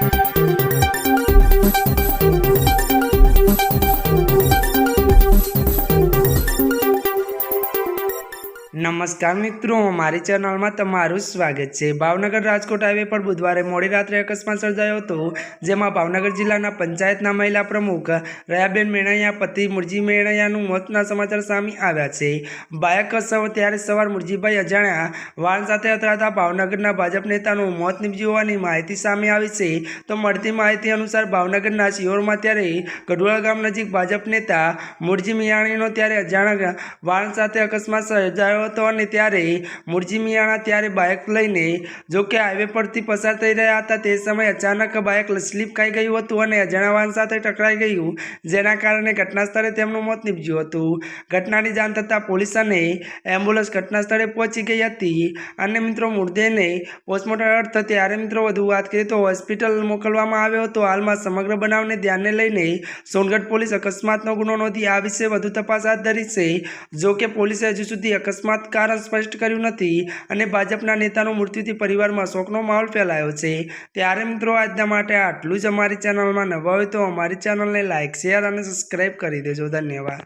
Thank you. નમસ્કાર મિત્રો, મારી ચેનલમાં તમારું સ્વાગત છે. ભાવનગર રાજકોટ હાઈવે પર બુધવારે મોડી રાત્રે અકસ્માત સર્જાયો હતો, જેમાં ભાવનગર જિલ્લાના પંચાયતના મહિલા પ્રમુખ રયાબેન મેણૈયા, પતિ મુરજી મેણૈયાનું મોતના સમાચાર સામે આવ્યા છે. બાયક સવ, ત્યારે સવાર મુરજીભાઈ અજાણ્યા વાહન સાથે અથડાતા ભાવનગરના ભાજપ નેતાનું મોત નીપજ્યું હોવાની માહિતી સામે આવી છે. તો મળતી માહિતી અનુસાર ભાવનગરના શિહોરમાં ત્યારે ગઢવાળ ગામ નજીક ભાજપ નેતા મુરજી મિયાણીનો ત્યારે અજાણ્યા વાહન સાથે અકસ્માત સર્જાયો હતો અને ત્યારે મુરજી મિયાણા ત્યારે બાઇક લઈને જો કે હાઈવે પરથી પસાર થઈ રહ્યા હતા. તે સમયે અચાનક બાઇક સ્લીપ ખાઈ ગયું હતું અને અજાણા વાહન સાથે ટકરાઈ ગયું, જેના કારણે ઘટના સ્થળે તેમનું મોત નીપજ્યું હતું. ઘટનાની જાણ થતાં પોલીસ અને એમ્બ્યુલન્સ ઘટના સ્થળે પહોંચી ગઈ હતી અને મિત્રો મૃતદેહને પોસ્ટમોર્ટમ અર્થ ત્યારે મિત્રો વધુ વાત કરીએ તો હોસ્પિટલ મોકલવામાં આવ્યો હતો. હાલમાં સમગ્ર બનાવને ધ્યાને લઈને સોનગઢ પોલીસ અકસ્માતનો ગુનો નોંધી આ વિશે વધુ તપાસ હાથ ધરી છે. જો કે પોલીસે હજુ સુધી અકસ્માત કારણ સ્પષ્ટ કર્યું નથી અને ભાજપના નેતાનું મૃત્યુથી પરિવારમાં શોકનો માહોલ ફેલાયો છે. ત્યારે મિત્રો, આજના માટે આટલું જ અમારી ચેનલમાં નવા હોય તો અમારી ચેનલને લાઇક શેર અને સબસ્ક્રાઈબ કરી દેજો. ધન્યવાદ.